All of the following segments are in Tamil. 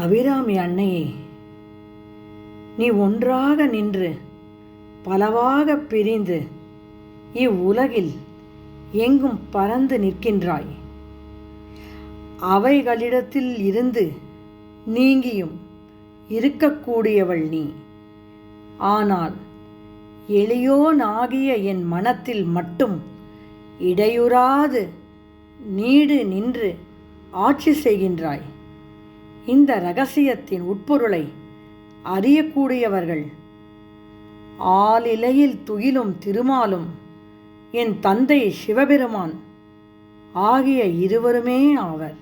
அபிராமி அன்னையே நீ ஒன்றாக நின்று பலவாக பிரிந்து இவ்வுலகில் எங்கும் பறந்து நிற்கின்றாய். அவைகளிடத்தில் இருந்து நீங்கியும் இருக்கக்கூடியவள் நீ. ஆனால் எளியோனாகிய என் மனத்தில் மட்டும் இடையுறாது நீடு நின்று ஆட்சி செய்கின்றாய். இந்த ரகசியத்தின் உட்பொருளை அறியக்கூடியவர்கள். ஆளிலையில் துயிலும் திருமாலும் என் தந்தை சிவபெருமான் ஆகிய இருவருமே ஆவர்.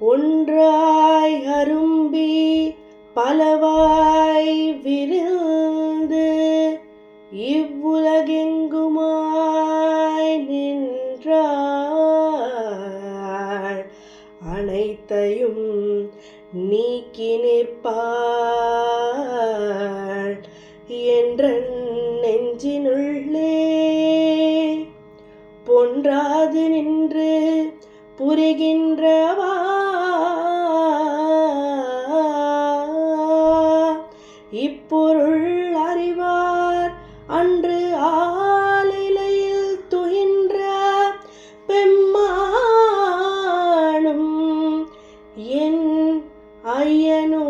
ஒன்றாய் அரும்பி பலவாய் விருந்து இவ் அனைத்தையும் நீக்கி நிற்பாள் என்ற நெஞ்சினுள்ளே பொன்றாது நின்று புரிகின்றவா? இப்பொருள் என் ஐயனோ